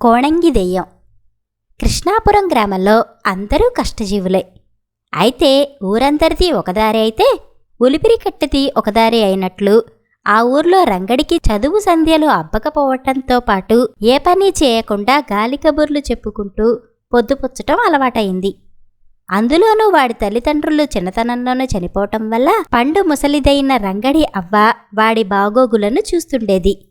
కోణంగి దెయ్యం. కృష్ణాపురం గ్రామంలో అందరూ కష్టజీవులే. అయితే ఊరందరిది ఒకదారి అయితే ఉలిపిరి కట్టిది ఒకదారి అయినట్లు ఆ ఊర్లో రంగడికి చదువు సంధ్యలు అబ్బకపోవటంతో పాటు ఏ పని చేయకుండా గాలి కబుర్లు చెప్పుకుంటూ పొద్దుపుచ్చటం అలవాటైంది అందులోనూ వాడి తల్లిదండ్రులు చిన్నతనంలోనూ చనిపోవటం వల్ల పండు ముసలిదైన రంగడి అవ్వ వాడి బాగోగులను చూస్తుండేది.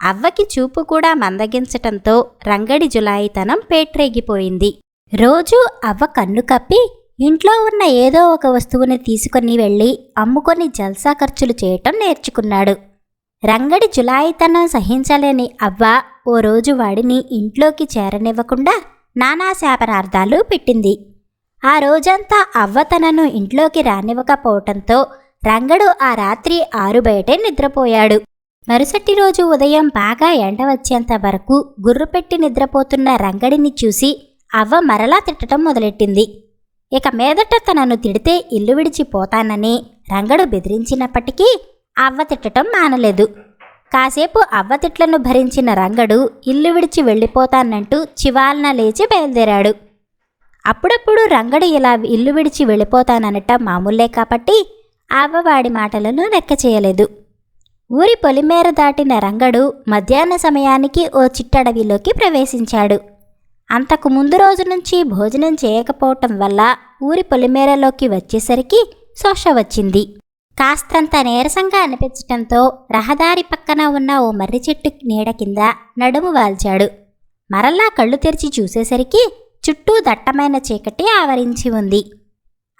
అవ్వకి చూపు కూడా మందగించటంతో రంగడి జులాయితనం పేట్రేగిపోయింది. రోజూ అవ్వ కన్ను కప్పి ఇంట్లో ఉన్న ఏదో ఒక వస్తువుని తీసుకొని వెళ్ళి అమ్ముకొని జల్సా ఖర్చులు చేయటం నేర్చుకున్నాడు. రంగడి జులాయితనం సహించలేని అవ్వ ఓ రోజు వాడిని ఇంట్లోకి చేరనివ్వకుండా నానా శాపనార్థాలు పెట్టింది. ఆ రోజంతా అవ్వ తనను ఇంట్లోకి రానివ్వకపోవటంతో రంగడు ఆ రాత్రి ఆరు బయటే నిద్రపోయాడు. మరుసటి రోజు ఉదయం బాగా ఎండ వచ్చేంత వరకు గుర్రుపెట్టి నిద్రపోతున్న రంగడిని చూసి అవ్వ మరలా తిట్టడం మొదలెట్టింది. ఇక మీదట తనను తిడితే ఇల్లు విడిచిపోతానని రంగడు బెదిరించినప్పటికీ అవ్వ తిట్టడం మానలేదు. కాసేపు అవ్వ తిట్లను భరించిన రంగడు ఇల్లు విడిచి వెళ్ళిపోతానంటూ చివాలన లేచి బయలుదేరాడు. అప్పుడప్పుడు రంగడు ఇలా ఇల్లు విడిచి వెళ్ళిపోతాననటం మామూలే కాబట్టి అవ్వ వాడి మాటలను లెక్క చేయలేదు. ఊరి పొలిమేర దాటిన రంగడు మధ్యాహ్న సమయానికి ఓ చిట్టడవిలోకి ప్రవేశించాడు. అంతకు ముందు రోజు నుంచి భోజనం చేయకపోవటం వల్ల ఊరి పొలిమేరలోకి వచ్చేసరికి శోష వచ్చింది. కాస్తంత నీరసంగా అనిపించటంతో రహదారి పక్కన ఉన్న ఓ మర్రి చెట్టు నీడ కింద నడుము వాల్చాడు. మరలా కళ్ళు తెరిచి చూసేసరికి చుట్టూ దట్టమైన చీకటి ఆవరించి ఉంది.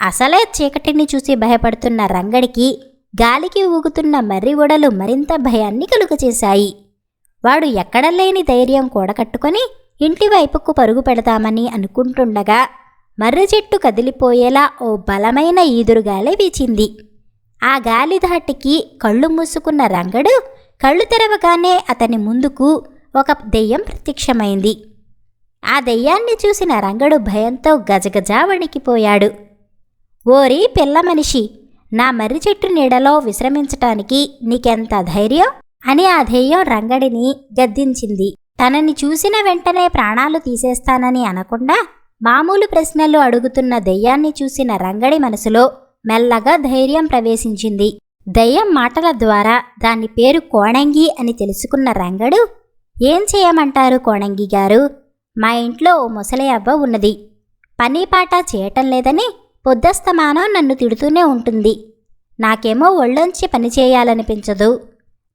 అసలే చీకటిని చూసి భయపడుతున్న రంగడికి గాలికి ఊగుతున్న మర్రి ఉడలు మరింత భయాన్ని కలుగచేశాయి వాడు ఎక్కడ లేని ధైర్యం కూడకట్టుకొని ఇంటివైపుకు పరుగు పెడదామని అనుకుంటుండగా మర్రి చెట్టు కదిలిపోయేలా ఓ బలమైన ఈదురుగాలి వీచింది. ఆ గాలి ధాటికి కళ్ళు మూసుకున్న రంగడు కళ్ళు తెరవగానే అతని ముందుకు ఒక దెయ్యం ప్రత్యక్షమైంది. ఆ దెయ్యాన్ని చూసిన రంగడు భయంతో గజగజా వణికిపోయాడు. ఓరి పిల్ల మనిషి నా మర్రి చెట్టు నీడలో విశ్రమించటానికి నీకెంత ధైర్యం? అని ఆ దెయ్యం రంగడిని గద్దించింది. తనని చూసిన వెంటనే ప్రాణాలు తీసేస్తానని అనకుండా మామూలు ప్రశ్నలు అడుగుతున్న దెయ్యాన్ని చూసిన రంగడి మనసులో మెల్లగా ధైర్యం ప్రవేశించింది. దెయ్యం మాటల ద్వారా దాని పేరు కోణంగి అని తెలుసుకున్న రంగడు ఏం చేయమంటారు కోణంగి గారు? మా ఇంట్లో ఓ ముసలి అవ్వ ఉన్నది. పని పాట చేయటం లేదని పొద్దస్తమానం నన్ను తిడుతూనే ఉంటుంది. నాకేమో ఒళ్ళొంచి పని చేయాలనిపించదు.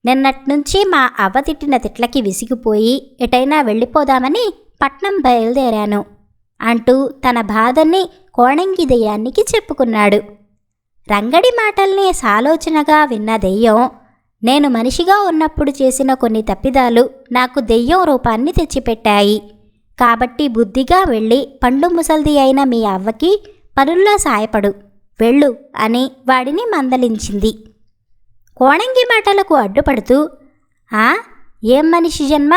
నిన్నట్నుంచి మా అవ్వ తిట్టిన తిట్లకి విసిగిపోయి ఎటైనా వెళ్ళిపోదామని పట్నం బయలుదేరాను అంటూ తన బాధని కోణంగి దెయ్యానికి చెప్పుకున్నాడు. రంగడి మాటల్ని సాలోచనగా విన్న దెయ్యం నేను మనిషిగా ఉన్నప్పుడు చేసిన కొన్ని తప్పిదాలు నాకు దెయ్యం రూపాన్ని తెచ్చిపెట్టాయి. కాబట్టి బుద్ధిగా వెళ్ళి పండు ముసల్ది అయిన మీ అవ్వకి పనుల్లో సాయపడు వెళ్ళు అని వాడిని మందలించింది. కోణంగి మాటలకు అడ్డుపడుతూ ఆ ఏం మనిషి జన్మ?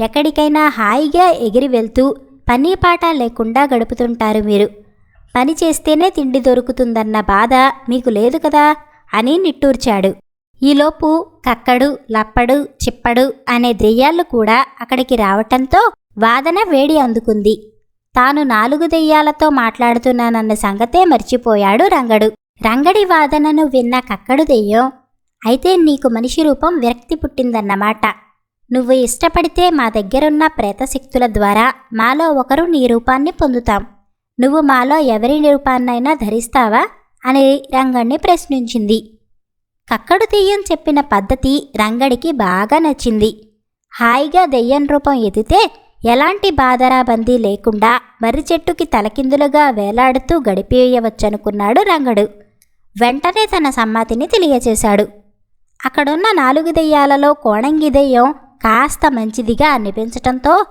ఎక్కడికైనా హాయిగా ఎగిరి వెళ్తూ పని పాట లేకుండా గడుపుతుంటారు మీరు. పని చేస్తేనే తిండి దొరుకుతుందన్న బాధ మీకు లేదు కదా? అని నిట్టూర్చాడు. ఈలోపు కక్కడు లప్పడు చిప్పడు అనే దెయ్యాలు కూడా అక్కడికి రావటంతో వాదన వేడి అందుకుంది. తాను నాలుగు దెయ్యాలతో మాట్లాడుతున్నానన్న సంగతే మర్చిపోయాడు రంగడు. రంగడి వాదనను విన్న కక్కడు దెయ్యం అయితే నీకు మనిషి రూపం విరక్తి పుట్టిందన్నమాట. నువ్వు ఇష్టపడితే మా దగ్గరున్న ప్రేతశక్తుల ద్వారా మాలో ఒకరు నీ రూపాన్ని పొందుతాం. నువ్వు మాలో ఎవరి రూపాన్నైనా ధరిస్తావా? అని రంగడిని ప్రశ్నించింది. కక్కడు దెయ్యం చెప్పిన పద్ధతి రంగడికి బాగా నచ్చింది. హాయిగా దెయ్యం రూపం ఎదితే ఎలాంటి బాధరాబందీ లేకుండా మర్రి చెట్టుకి తలకిందులుగా వేలాడుతూ గడిపేయవచ్చనుకున్నాడు రంగడు. వెంటనే తన సమ్మతిని తెలియచేశాడు. అక్కడున్న నాలుగు దెయ్యాలలో కోణంగి దెయ్యం కాస్త మంచిదిగా అనిపించటంతో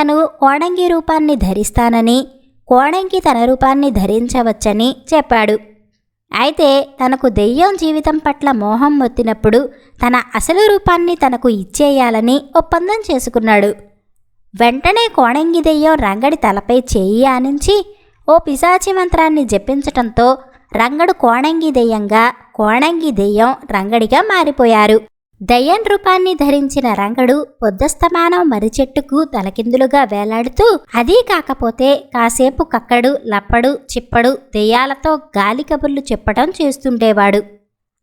తను కోణంగి రూపాన్ని ధరిస్తానని కోణంగి తన రూపాన్ని ధరించవచ్చని చెప్పాడు. అయితే తనకు దెయ్యం జీవితం పట్ల మోహం మొత్తినప్పుడు తన అసలు రూపాన్ని తనకు ఇచ్చేయాలని ఒప్పందం చేసుకున్నాడు. వెంటనే కోణంగి దెయ్యం రంగడి తలపై చేయి ఆనించి ఓ పిశాచి మంత్రాన్ని జపించటంతో రంగడు కోణంగి దెయ్యంగా కోణంగి దెయ్యం రంగడిగా మారిపోయారు. దయ్యం రూపాన్ని ధరించిన రంగడు పొద్దస్తమానం మరిచెట్టుకు తలకిందులుగా వేలాడుతూ అదీ కాకపోతే కాసేపు కక్కడు లప్పడు చిప్పడు దెయ్యాలతో గాలి కబుర్లు చెప్పడం చేస్తుండేవాడు.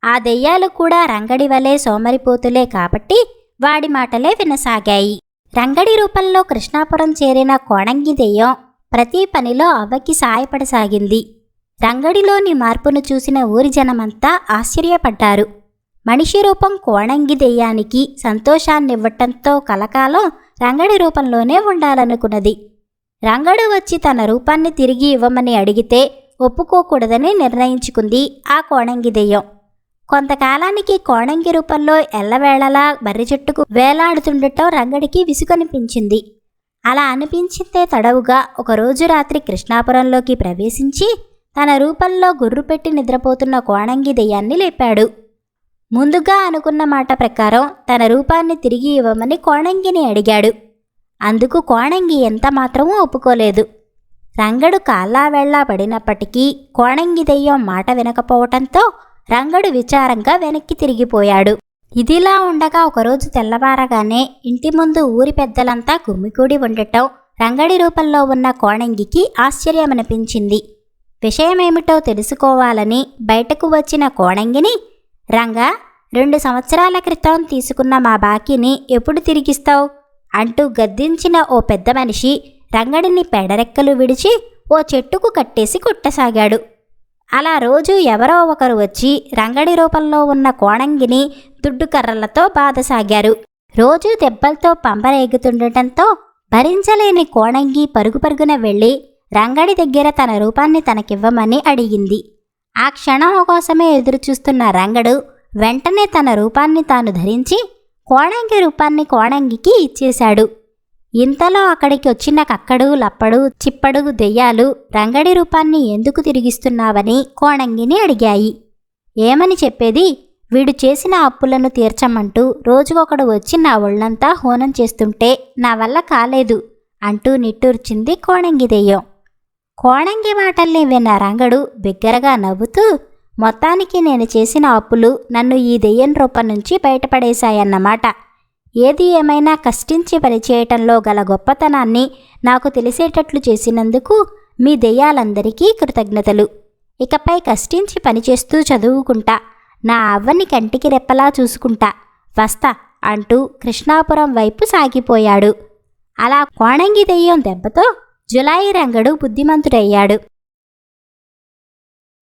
ఆ దెయ్యాలు కూడా రంగడి వలె సోమరిపోతులే కాబట్టి వాడి మాటలే వినసాగాయి. రంగడి రూపంలో కృష్ణాపురం చేరిన కోణంగి దెయ్యం ప్రతి పనిలో అవ్వకి సాయపడసాగింది. రంగడిలోని మార్పును చూసిన ఊరి జనమంతా ఆశ్చర్యపడ్డారు. మనిషి రూపం కోణంగి దెయ్యానికి సంతోషాన్నివ్వటంతో కలకాలం రంగడి రూపంలోనే ఉండాలనుకున్నది. రంగడు వచ్చి తన రూపాన్ని తిరిగి ఇవ్వమని అడిగితే ఒప్పుకోకూడదని నిర్ణయించుకుంది ఆ కోణంగి దెయ్యం. కొంతకాలానికి కోణంగి రూపంలో ఎల్లవేళలా బర్రి చెట్టుకు వేలాడుతుండటం రంగడికి విసుగనిపించింది. అలా అనిపించిందే తడవుగా ఒకరోజు రాత్రి కృష్ణాపురంలోకి ప్రవేశించి తన రూపంలో గుర్రు పెట్టి నిద్రపోతున్న కోణంగి దెయ్యాన్ని లేపాడు. ముందుగా అనుకున్న మాట ప్రకారం తన రూపాన్ని తిరిగి ఇవ్వమని కోణంగిని అడిగాడు. అందుకు కోణంగి ఎంత మాత్రమూ ఒప్పుకోలేదు. రంగడు కాళ్ళా వెళ్ళా పడినప్పటికీ కోణంగి దెయ్యం మాట వినకపోవటంతో రంగడు విచారంగా వెనక్కి తిరిగిపోయాడు. ఇదిలా ఉండగా ఒకరోజు తెల్లవారగానే ఇంటి ముందు ఊరి పెద్దలంతా గుమ్మికూడి ఉండటం రంగడి రూపంలో ఉన్న కోణంగికి ఆశ్చర్యమనిపించింది. విషయమేమిటో తెలుసుకోవాలని బయటకు వచ్చిన కోణంగిని రంగా రెండు సంవత్సరాల క్రితం తీసుకున్న మా బాకీని ఎప్పుడు తిరిగిస్తావు? అంటూ గద్దించిన ఓ పెద్ద మనిషి రంగడిని పెడరెక్కలు విడిచి ఓ చెట్టుకు కట్టేసి కొట్టసాగాడు. అలా రోజు ఎవరో ఒకరు వచ్చి రంగడి రూపంలో ఉన్న కోణంగిని దుడ్డు కర్రలతో బాధసాగారు. రోజు దెబ్బలతో పంపరేగుతుండటంతో భరించలేని కోణంగి పరుగు పరుగున వెళ్ళి రంగడి దగ్గర తన రూపాన్ని తనకివ్వమని అడిగింది. ఆ క్షణం కోసమే ఎదురుచూస్తున్న రంగడు వెంటనే తన రూపాన్ని తాను ధరించి కోణంగి రూపాన్ని కోణంగికి ఇచ్చేశాడు. ఇంతలో అక్కడికి వచ్చిన కక్కడు లప్పడు చిప్పడు దెయ్యాలు రంగడి రూపాన్ని ఎందుకు తిరిగిస్తున్నావని కోణంగిని అడిగాయి. ఏమని చెప్పేది? వీడు చేసిన అప్పులను తీర్చమంటూ రోజుకొకడు వచ్చి నా ఒళ్ళంతా హోనం చేస్తుంటే నా వల్ల కాలేదు అంటూ నిట్టూర్చింది కోణంగి దెయ్యం. కోణంగి మాటల్ని విన్న రంగడు బిగ్గరగా నవ్వుతూ మొత్తానికి నేను చేసిన అప్పులు నన్ను ఈ దెయ్యం రూపం నుంచి బయటపడేశాయన్నమాట. ఏది ఏమైనా కష్టించి పనిచేయటంలో గల గొప్పతనాన్ని నాకు తెలిసేటట్లు చేసినందుకు మీ దెయ్యాలందరికీ కృతజ్ఞతలు. ఇకపై కష్టించి పనిచేస్తూ చదువుకుంటా నా అవ్వని కంటికి రెప్పలా చూసుకుంటా వస్తా అంటూ కృష్ణాపురం వైపు సాగిపోయాడు. అలా కోణంగి దెయ్యం దెబ్బతో జులాయి రంగడు బుద్ధిమంతుడయ్యాడు.